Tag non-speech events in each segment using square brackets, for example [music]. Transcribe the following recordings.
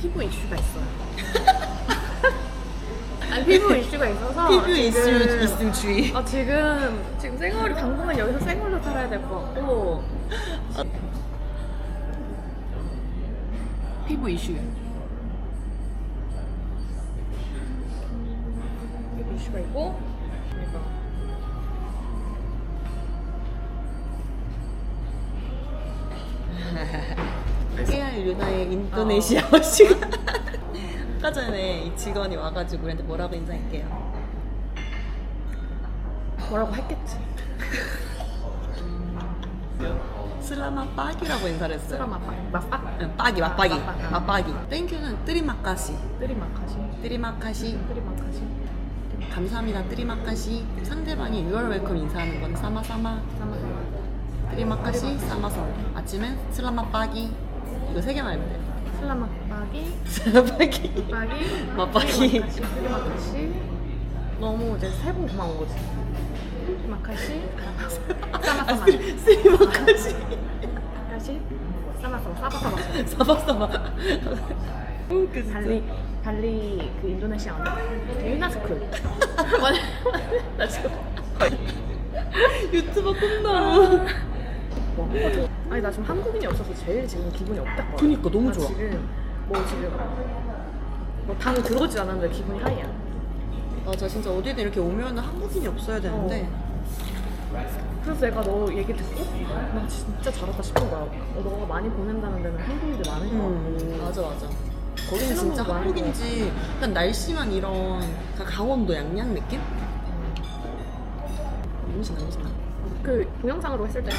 피부 이슈가 있어요. [laughs] 아니 피부 이슈가 있어서 피부 이슈 지금- 있음 주의. 아 지금 지금 생얼이 당분간 여기서 생얼로 살아야 될 것 같고 피부 이슈 피부 이슈가 있고 유나의 인도네시아어 [laughs] 시간. 아까 전에 이 직원이 와가지고 우리한테 뭐라고 인사할게요. 뭐라고 했겠지 슬라마 빠기라고 인사를 했어요. 응, 빠기, 맛빠기. 아, 맛빠기. 맛빠기. 땡큐는 뜨리마카시. 뜨리마카시 뜨리마카시. 뜨리마카시 감사합니다. 뜨리마카시. 상대방이 유얼 웰컴 인사하는 건 사마사마. 사마사마 뜨리마카시, 사마사마. 아침엔 슬라마 빠기. 이거 세 개만 알면 돼요. 슬라마박이 슬라마빠기. 맛박이 맛박이. 뜨리마카시 너무 이제 세번 고마운 거지 뜨리마카시 사마사마 쓰리마카시. 마카시 사마사마 사바사마 사바사마. 웃겼어. 달리 달리 그 인도네시아 언니 유나스쿨 [laughs] 맞아 나 지금 유튜버 꿈나무. 아니 나 지금 한국인이 없어서 제일 지금 기분이 없다. 그니까, 너무 나 좋아. 지금 뭐 지금 뭐당 들어오지 않았는데 기분이 하이야 맞아 진짜 어디든 이렇게 오면 한국인이 없어야 되는데. 그래서 내가 너 얘기 듣고 나 진짜 잘했다 싶은 거야. 어, 너가 많이 보낸다는 데는 한국인들 많을 것 음, 같고 맞아 맞아. 거기는 진짜 새로운 거 한국인지 약간 날씨만 이런 약간 강원도 양양 느낌? 음식 음식 그 동영상으로 했을 때는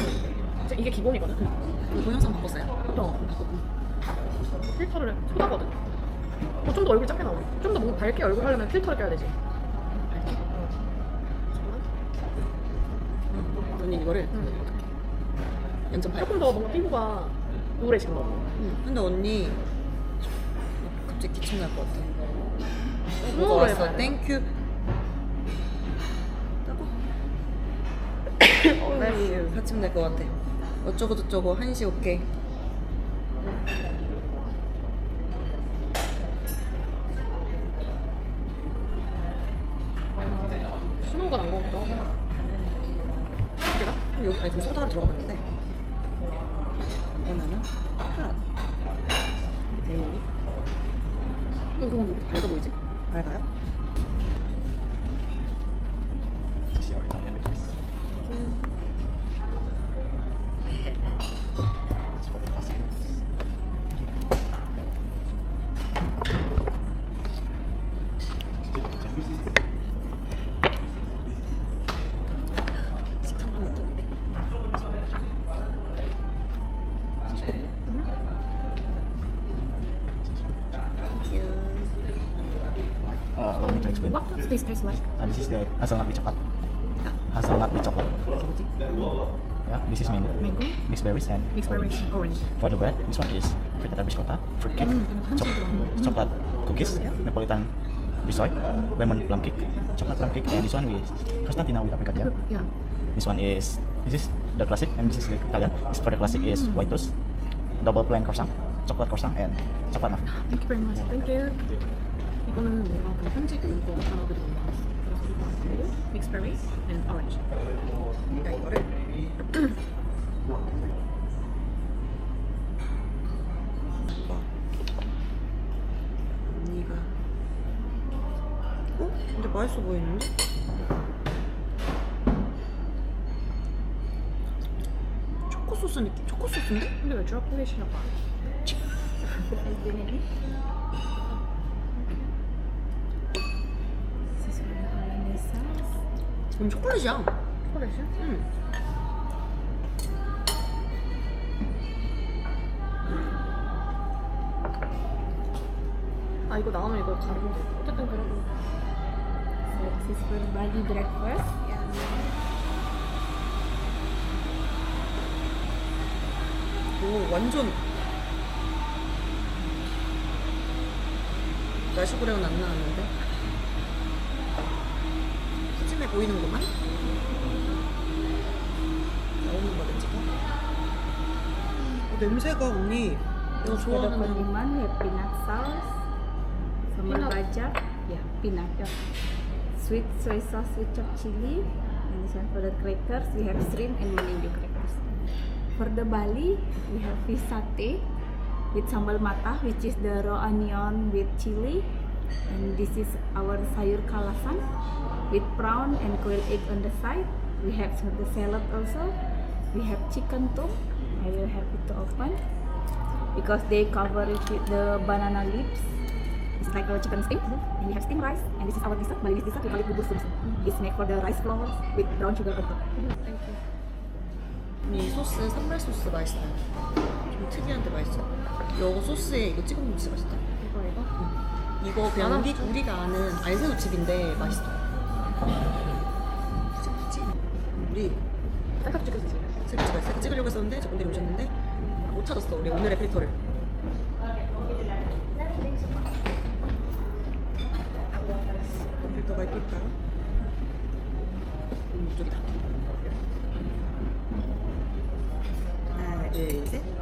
이게 기본이거든 동영상 바꿨어요 어. 필터를 쏟아거든. 어, 좀더 얼굴 작게 나오네. 좀더 뭔가 밝게 얼굴 하려면 필터를 껴야 되지. 알게? 언니 이거를 응. 0.8 조금 더 뭔가 피부가 우울해진 거. 응. 근데 언니 갑자기 기침 날 것 같아 뭐가 스노우로 왔어. 땡큐 어, 네. 기침 날것 같아 어쩌고 저쩌고 한시 오케이. 스노우가 난거 같다. 여기 아니 좀 소다를 들어갔는 to explain. What does this is the hazelnut with chocolate. Hazelnut with chocolate. Yeah, this is mango. Mango? Mixed berries and Mixed berries, orange. For the bread, this one is frittata biscotta, fruit cake, Mm, choc- mm. chocolate cookies, Napolitan biscotti, lemon plum cake, chocolate plum cake, and this one with crostantina with apricot jam. Yeah. This one is this is the classic, and this is the Italian. This for the classic is Mm. white toast, double plain croissant, chocolate croissant, and chocolate muffin. Thank you very much. Thank you. 이거는 내가 그 현지 이거 단어들이 너무 많았어. 그래서 이거 그리고 mixed berry and orange. 그러니까 이거를 언니가 어? 근데 맛있어 보이는데? 초코 소스 느낌? 초코 소스인데? 근데 왜 초콜릿이라고 안 해? [laughs] 음 초콜릿이야 초콜릿이야? 응 아 이거 나오면 이거 돼. 어쨌든 그래도 So this is for Bali breakfast. 오 완전 날씨고래는 안 나왔는데 푸짐해 보이는구만 나오는 거겠지 어, 냄새가 언니 이거 For the 좋아하는 condiment, we have peanut sauce, sambal Peanut. bajak, yeah, peanut. Yeah. Sweet soy sauce with chopped chili, and this one for the crackers, we have shrimp and meninju crackers. For the Bali, we have fish satay with sambal mata, which is the raw onion with chili, and this is our sayur kalasan With prawn and quail egg on the side. We have the salad also. We have chicken tum. I will have it to open because they cover it with the banana leaves. It's like a chicken steam, and we have steamed rice. And this is our dessert. Balinese dessert. We call it bubur sumsum. It's made for the rice flour with brown sugar on top. 이 소스 산발 소스 맛있어요. 좀 특이한데 맛있어요. 이거 소스에 이거 찍어 먹으면 진짜 맛있다. 이거 이거. 이거 그냥 우리 우리가 아는 알새우 칩인데 맛있어. 우리 찍을 수 있어요. 셀프 찍어 셀프 찍으려고 했었는데 저분들이 오셨는데 못 찾았어 우리 오늘의 필터를. 필터가 있을까? 음, 이쪽이다. 하나, 둘, 셋.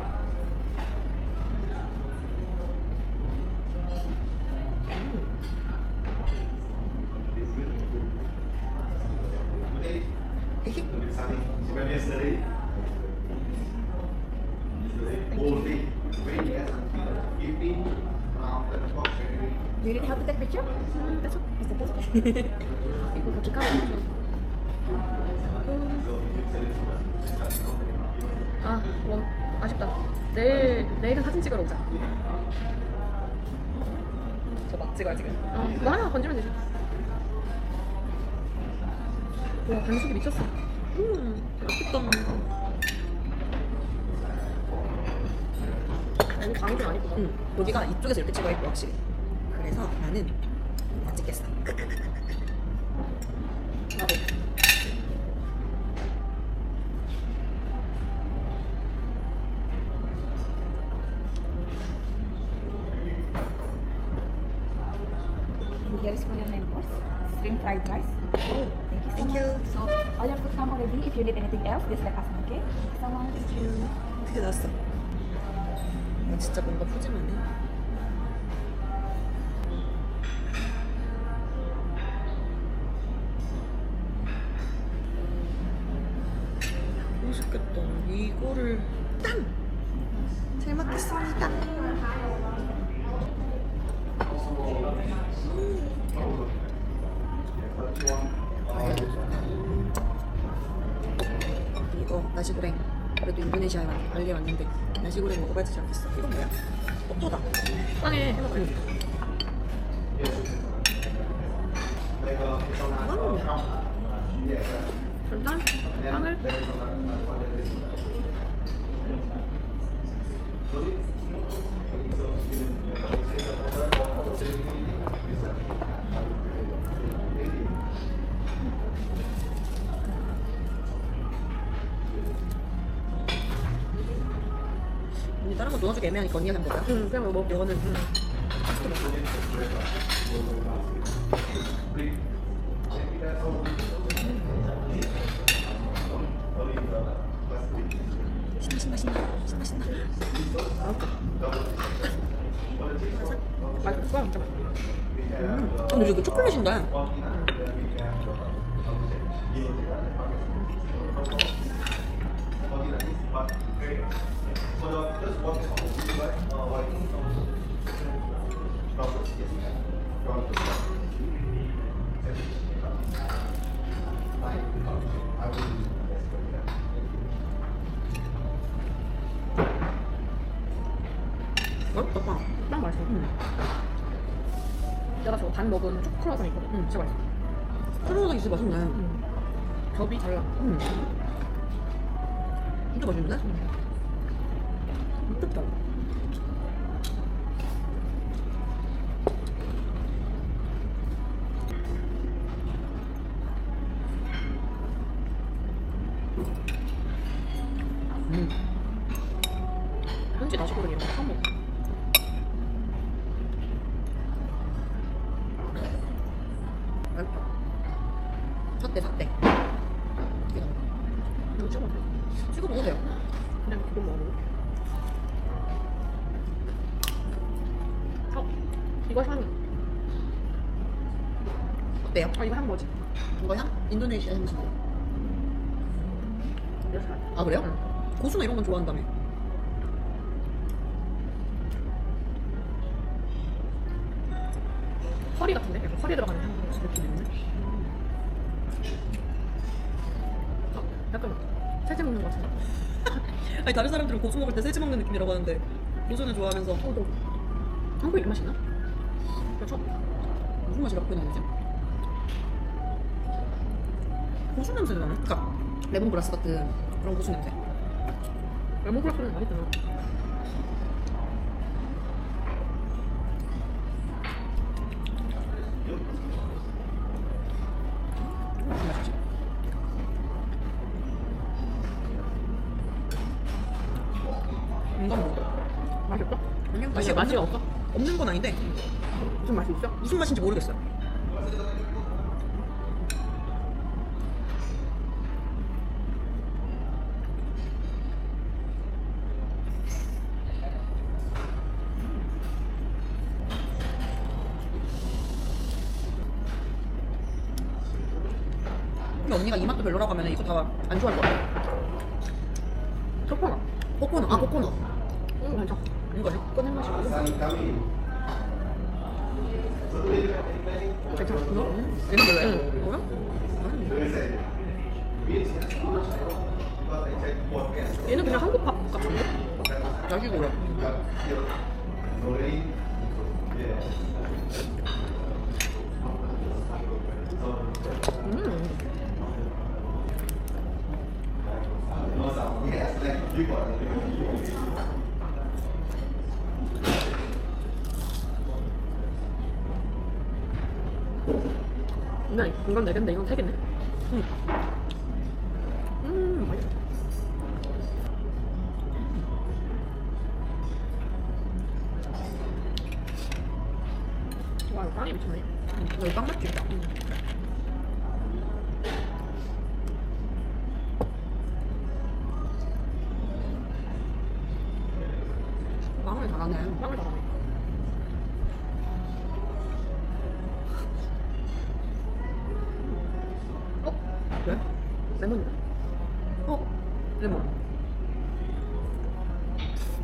Do you need help to take picture? That's okay. That's okay. 이거 까먹어. [laughs] 아, 원 아쉽다. 내일 내일은 사진 찍으러 오자. 저 막 찍어요 지금. 어, 그거 하나 건지면 되지. 와, 간식이 미쳤어. 음, 맛있다. 아니, 강의도 아니구나. 응, 여기가 이쪽에서 이렇게 찍어야 있고 확실히. 그래서 나는 안 찍겠어. 나도. And here is for your main course. Shrimp fried rice. Thank you so Thank much. you. So all your food come already. If you need anything else, just let us know. Okay? Thank you so much. 어떻게 나왔어? 아, 진짜 뭔가 푸짐하네. 맛있겠다. 이거를 땀! 잘 먹겠습니다. 이거 나시고랭 그래도 인도네시아에 왔, 발리에 왔는데 나시고랭 먹어봐야 되지 않겠어? 이건 뭐야? 뽀뽀다 빵에 해먹어. 음. 일단 빵을 언니 다른 거 넣어주기 애매하니까 언니가 한번 먹어요? 응, 그냥 뭐 이거는 음. 신나 신나 신나 신나 신나 거야, 진짜. 음. 근데 이거 초콜릿인데 맛있다 빵 빵 맛있어. 음. 내가 저거 반 먹은 초코크라상 있거든. 응. 진짜 맛있어. 크로우가 있어 맛있네 응. 겹이 달라. 음. 진짜 맛있는데? 미쳤다. 그냥 기본 먹어. 이거 향. 어때요? 아 이거 향 뭐지? 이거 향? 인도네시아 향신료. 이렇게. 아 그래요? 응. 고수나 이런 건 좋아한다며. 커리 같은데? 약간 커리에 들어가는 향 느낌 있네. 어, 약간 살짝 먹는 것 같은데. 아니 다른 사람들은 고수 먹을 때 세지 먹는 느낌이라고 하는데 고수는 좋아하면서 어, 너 한국에 이런 맛이 있나? 그렇죠? 무슨 맛이 라고 표현하지? 고수 냄새가 나네. 그러니까 레몬그라스 같은 그런 고수 냄새. 레몬그라스는 맛있잖아. 아닌데 무슨 맛이 있어? 무슨 맛인지 모르겠어요. 근데 언니가 이 맛도 별로라고 하면 이거 다 안 좋아할 것 같아. 초코나. 코코넛, 아 코코넛. 응, 괜찮아. 이거지? 꺼낸 맛이 없어. 얘는 그냥 한국 밥 같은데? 고래. 음. 이건 네 개인데 이건 세 개네. 음. 음. 와, 이거 빵이 미쳤네. 여기 빵 맛집이다. 빵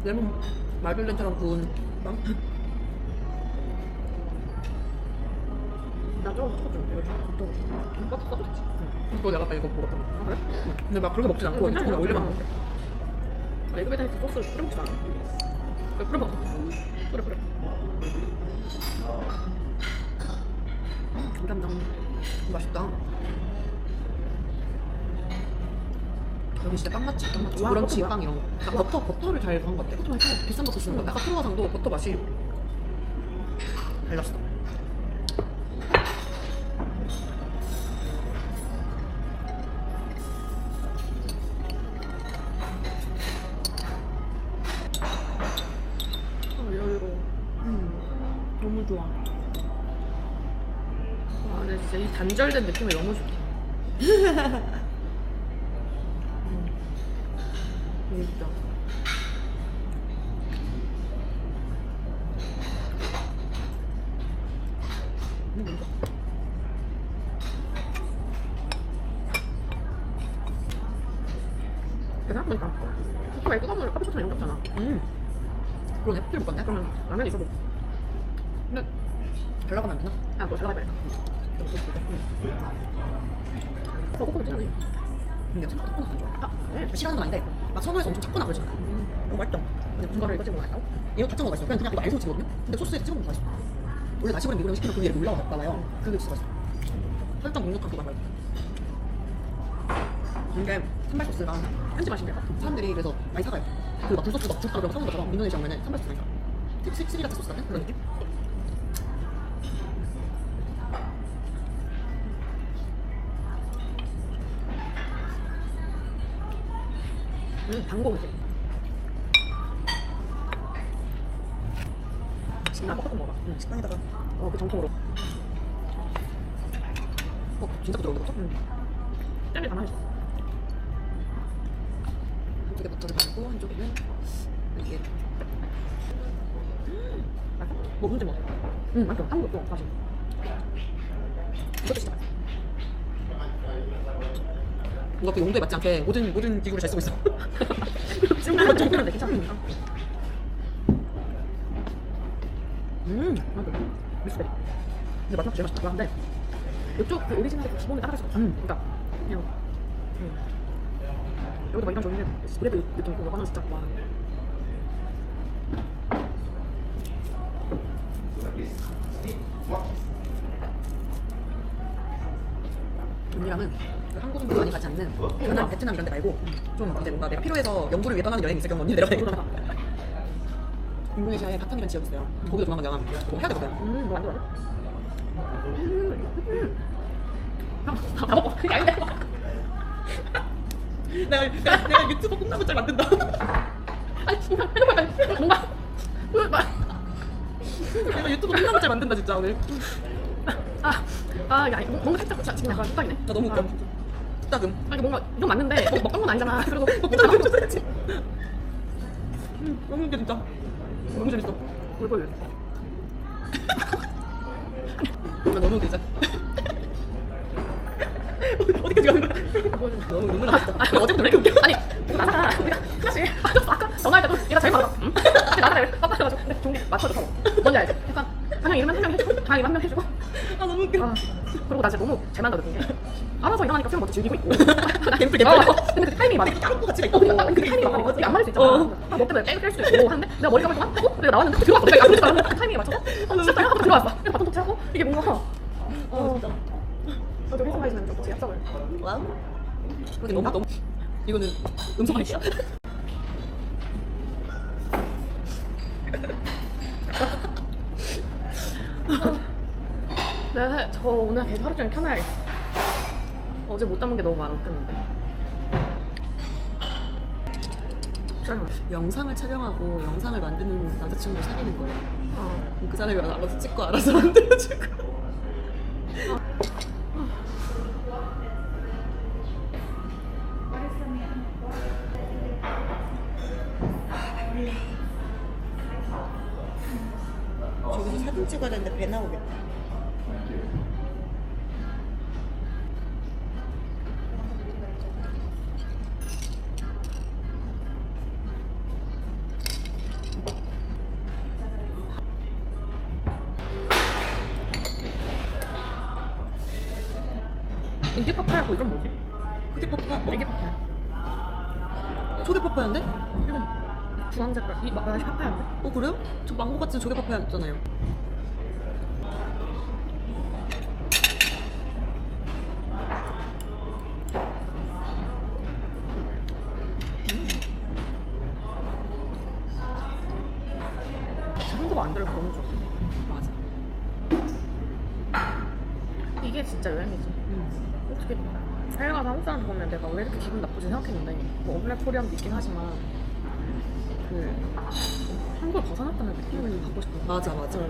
레몬 말글렌처럼 구운 빵? 나 저거 이거 이거 내가 아까 이거 먹었던 거. 아 그래? 근데 막 그렇게 먹진 않고. 그냥 오일만 먹어. 아, 에그베이트 소스 뿌려 먹지 않아. 그래, 뿌려 먹어. 뿌려 뿌려. 감사합니다. 맛있다. 여기 진짜 빵 맛집, 빵 맛집. 와, 브런치 빵 이런 거. 그러니까 버터, 버터를 잘한것 같아. 버터 맛있어. 비싼 버터 쓰는 거. 아까 크로와상도 버터 맛이 달랐어. 아. 음, 너무 좋아. 와, 근데 진짜 이 단절된 느낌이 너무 좋다. [laughs] 진짜. 음, 뭔가. 생각해보니까 호떡에 뜯어먹으면 카페소스나 이런 거 없잖아. 음. 그러네. 술 먹었네. 그러면 라면이 있어도 근데 잘 나가면 안 되나? 아, 그거 잘라봐야겠다. 어, 코코넛 찌네. 근데 생각보다 코코넛 안 좋아. 아, 네. 싫어하는 건 아닌데 막 선호해서 엄청 찾거나 그러잖아. 너무 맛있다. 근데 무슨 거를 이거 찍어 먹을까요? 이거 다 찍어 맛있어. 그냥 그냥 이거 알고 찍거든요. 근데 소스에 찍어 먹으면 맛있어. 원래 나시고랑 미고랑 시키면 그 위에 올라왔잖아요. 그게 진짜 맛있어. 살짝 눅눅한 그거 말고. 근데 산발 소스가 현지 맛인데. 사람들이 그래서 많이 사가요. 그막 굴소스 막 그러고 사는 것처럼 인도네시아 오면은 산발 소스 많이 사. 스- 스리라차 소스 같은 그런 느낌? 음, 당고지. 나 볶음 먹어. 응, 식빵에다가 어, 그 정통으로. 어 진짜 부드러운 거 같죠? 응. 젤리 가만히 있어. 한쪽에 버터를 바르고 한쪽에는 이게 맛있어? 뭐, 뭔지 먹어. 응 맞죠 한국도 맞아 이것도 진짜 맛있어 뭔가 그 용도에 맞지 않게 모든 모든 기구를 잘 쓰고 있어. 지금 [laughs] 좀 그런데 괜찮습니다 음 맞아 미스베리 근데 마지막 제일 맛있다 근데 이쪽 그 오리지널 그 기본을 따라갈 수가 없어 음. 그러니까 그냥 음. 여기도 막 이런 종류의 브레드 느낌 있고 이거는 진짜 와 언니랑은 그 한국인도 많이 가지 않는 편한 베트남 이런 데 말고 좀 이제 뭔가 내가 필요해서 연구를 위해 떠나는 여행이 있을 경우 언니 내려가. [laughs] 인도네시아에 바탐이라는 지역이 있어요. 거기도 조만간 내가 뭐 해야 되거든. 음, 이거 만들어. 다 먹어. 그게 아닌데. 내가, 내가, 내가 유튜브 콩나물 잘 만든다. 아니, 진짜 해봐. 뭔가. 뭔가. 내가 유튜브 콩나물 잘 만든다 진짜 오늘. 아, 아, 야, 뭔가 살짝 자, 지금 약간 뚝딱이네. 나 너무 웃겨. 아, 따금. 아, 이게 뭔가 이건 맞는데 먹, 먹던 건 아니잖아. 그리고 안 해줘야지. 음, 너무 웃겨 진짜. 너무 재밌어. 꿀꿀. 나 너무 웃겨 진짜. 어디까지 가는 거야? 너무 눈물 났다. 아, 어제부터 왜 이렇게 웃겨? 아니, 나잖아. 우리가 하나씩. 아까 전화할 때도 얘가 제일. 응? 근데 나잖아. 이렇게 빡빡해가지고. 근데 종이 맞춰줘. 서로. 뭔지 알지? 약간, 그냥 이러면 한명 해주고, 다음 한명 해주고. 아 너무 웃겨. 아, 그리고 나 진짜 너무 잘 만들거든. 게 알아서 일어나니까 수영 먼저 즐기고 있고. 나 갬플 갬플. 어, 근데 그 타이밍이 맞아. 까먹고 같이 어, 있고. 그러니까 그 타이밍이 맞아. 이게 안 맞을 수 있잖아. 어. 아, 너 때문에 뺄 수도 있고 하는데 내가 머리 감을 동안 어? 내가 나왔는데 들어왔어. 내가 약간 그랬다는 그 타이밍에 맞춰서 어, 진짜 하고 들어왔어. 그래서 바톤 터치하고 이게 뭔가 어 진짜. 저도 회사에서는 좀 제약적을 와우. 근데 너무 너무 이거는 음성 아니야? [laughs] 네, 저 오늘 계속 하루 종일 켜놔야겠 어. 어제 못 담은 게 너무. 짠. 영상을 촬영하고 영상을 만드는 남자친구 사귀는 거예요. 어. 그 사람이 알아서 찍고 알아서 [laughs] 만들어주고. 이게 파파야고 이건 뭐지? 그게 파파? 이게 파파야. 초계 파파야인데? 이건 주황 색깔. 이 맛이 파파야인데? 어 그래요? 저 망고 같은 조개 파파야였잖아요. 한국 안 들어서 너무 좋아. 맞아. 이게 진짜 여행이지. 해외 가서 한국 사람 보면 내가 왜 이렇게 기분 나쁘지 생각했는데 뭐 어블랙 코리안도 있긴 하지만 그 한국을 벗어났다는 느낌을 받고 싶은 거야. 맞아 맞아. 응.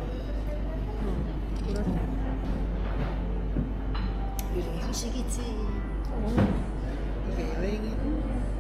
그래서 이게 휴식이지. 어, 이게 여행이야.